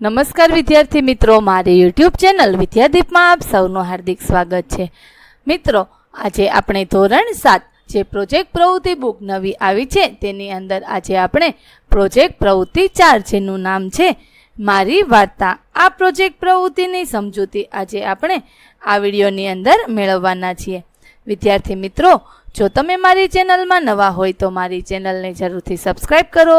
નમસ્કાર વિદ્યાર્થી મિત્રો, મારી યુટ્યુબ ચેનલ વિદ્યાદીપમાં આપ સૌનું હાર્દિક સ્વાગત છે. મિત્રો, આજે આપણે ધોરણ સાત જે પ્રોજેક્ટ પ્રવૃત્તિ બુક નવી આવી છે, તેની અંદર આજે આપણે પ્રોજેક્ટ પ્રવૃત્તિ ચાર જેનું નામ છે, મારી વાર્તા. આ પ્રોજેક્ટ પ્રવૃત્તિની સમજૂતી આજે આપણે આ વિડીયોની અંદર મેળવવાના છીએ. વિદ્યાર્થી મિત્રો, જો તમે મારી ચેનલમાં નવા હોય તો મારી ચેનલને જરૂરથી સબસ્ક્રાઈબ કરો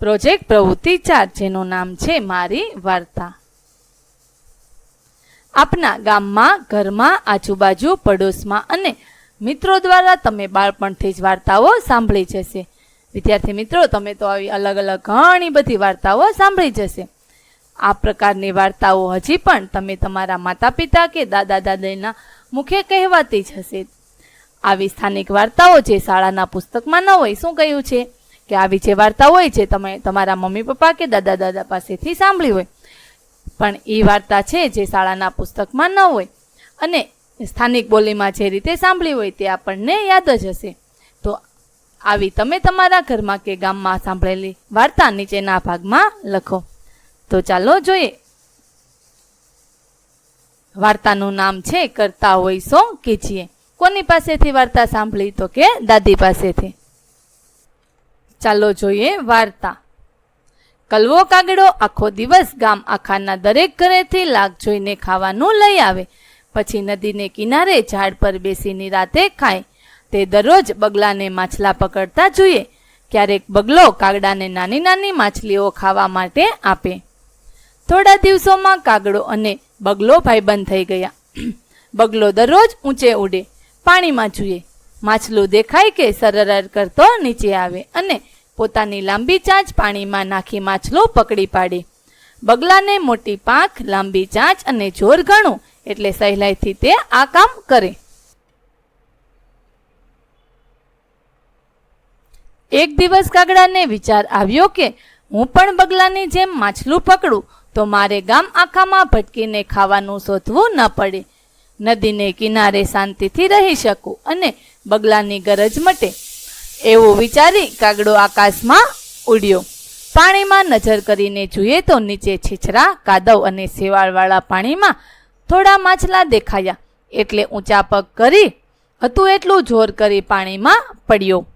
પ્રોજેક્ટ પ્રવૃત્તિ ચાર, જેનું નામ છે મારી વાર્તા. આપના ગામમાં, ઘરમાં, આજુબાજુ, પડોશમાં અને મિત્રો દ્વારા તમે બાળપણથી જ વાર્તાઓ સાંભળી જશે. વિદ્યાર્થી મિત્રો, તમે તો આવી અલગ અલગ ઘણી બધી વાર્તાઓ સાંભળી જશે. આ પ્રકારની વાર્તાઓ હજી પણ તમે તમારા માતા પિતા કે દાદા દાદીના મુખે કહેવાતી જ હશે. આવી સ્થાનિક વાર્તાઓ જે શાળાના પુસ્તકમાં ન હોય, શું કહ્યું છે? કે આવી જે વાર્તા હોય છે, તમે તમારા મમ્મી પપ્પા કે દાદા દાદા પાસેથી સાંભળી હોય. પણ એ વાર્તા છે જે શાળાના પુસ્તકમાં ન હોય અને સ્થાનિક બોલીમાં જે રીતે સાંભળી હોય તે આપણને યાદ જ હશે. તો આવી તમે તમારા ઘરમાં કે ગામમાં સાંભળેલી વાર્તા નીચેના ભાગમાં લખો. તો ચાલો જોઈએ. વાર્તાનું નામ છે, કરતા હોય સો કીજીએ કોની પાસેથી વાર્તા સાંભળી? તો કે દાદી પાસેથી. ચાલો જોઈએ વાર્તા. કલવો કાગડો આખો દિવસ ગામ આખાના દરેક ઘરેથી લાગ જોઈને ખાવાનું લઈ આવે. પછી નદીને કિનારે ઝાડ પર બેસીને રાતે ખાય. તે દરરોજ બગલાને માછલા પકડતા જોઈએ. ક્યારેક બગલો કાગડાને નાની નાની માછલીઓ ખાવા માટે આપે. થોડા દિવસોમાં કાગડો અને બગલો ભાઈબંધ થઈ ગયા. બગલો દરરોજ ઊંચે ઉડે. પાણીમાં જુએ. માછલું દેખાય કે સરરર કરતો નીચે આવે અને પોતાની લાંબી ચાંચ પાણીમાં નાખી માછલું પકડી પાડે. બગલાને મોટી પાંખ, લાંબી ચાંચ અને જોર ઘણું એટલે સહેલાઈથી તે આ કામ કરે. એક દિવસ કાગડાને વિચાર આવ્યો કે હું પણ બગલાની જેમ માછલું પકડું તો મારે ગામ આખામાં ભટકીને ખાવાનું શોધવું ન પડે. નદીને કિનારે શાંતિથી રહી શકું અને બગલાની ગરજ મટે, એવું વિચારી કાગડો આકાશમાં ઉડ્યો. પાણીમાં નજર કરીને જોઈએ તો નીચે છીછરા, કાદવ અને શેવાળવાળા પાણીમાં થોડા માછલા દેખાયા. એટલે ઊંચા પગ કરી હતું એટલું જોર કરી પાણીમાં પડ્યો.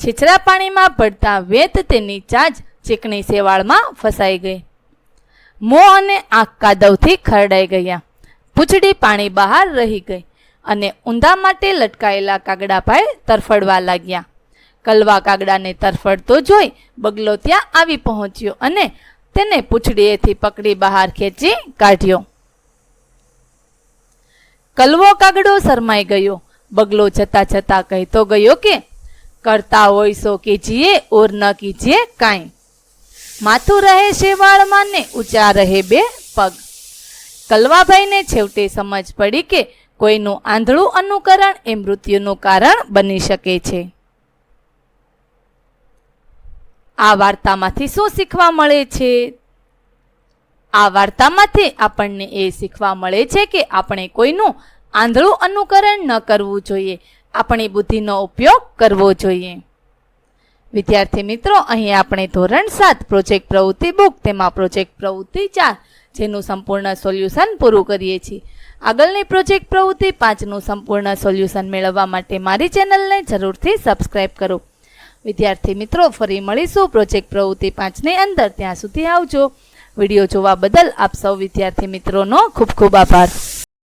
છીછરા પાણીમાં પડતા વેત તેની ચાંચ ચીકણી શેવાળમાં ફસાઈ ગઈ. મોં અને આંખ કાદવથી ખરડાઈ ગયા. પૂંછડી પાણી બહાર રહી ગઈ. અને ઊંધા માટે લટકાયેલા કાગડાભાઈ તરફડવા લાગ્યા. કલવા કાગડાને તરફડતો જોઈ બગલો ત્યાં આવી પહોંચ્યો અને તેને પૂંછડીએથી પકડી બહાર ખેંચી કાઢ્યો. કલવો કાગડો શરમાઈ ગયો. બગલો જતા જતા કહેતો ગયો કે, કરતા હોય સો કીજીએ, ઓર ન કીજીએ કાંઈ. માથું રહે શેવાળમાં ને ઊંચા રહે બે પગ. કલવાભાઈને છેવટે સમજ પડી કે કોઈનું આંધળું અનુકરણ એ મૃત્યુનું કારણ બની શકે છે. આ વાર્તામાંથી શું શીખવા મળે છે? આ વાર્તામાંથી આપણને એ શીખવા મળે છે કે આપણે કોઈનું આંધળું અનુકરણ ન કરવું જોઈએ. આપણી બુદ્ધિનો ઉપયોગ કરવો જોઈએ. વિદ્યાર્થી મિત્રો, અહીં આપણે ધોરણ સાત પ્રોજેક્ટ પ્રવૃત્તિ બુક તેમાં પ્રોજેક્ટ પ્રવૃત્તિ ચાર જેનું સંપૂર્ણ સોલ્યુશન પૂરું કરીએ છીએ. આગળની પ્રોજેક્ટ પ્રવૃત્તિ પાંચનું સંપૂર્ણ સોલ્યુશન મેળવવા માટે મારી ચેનલને જરૂરથી સબસ્ક્રાઇબ કરો. વિદ્યાર્થી મિત્રો, ફરી મળીશું પ્રોજેક્ટ પ્રવૃત્તિ પાંચની અંદર. ત્યાં સુધી આવજો. વીડિયો જોવા બદલ આપ સૌ વિદ્યાર્થી મિત્રોનો ખૂબ ખૂબ આભાર.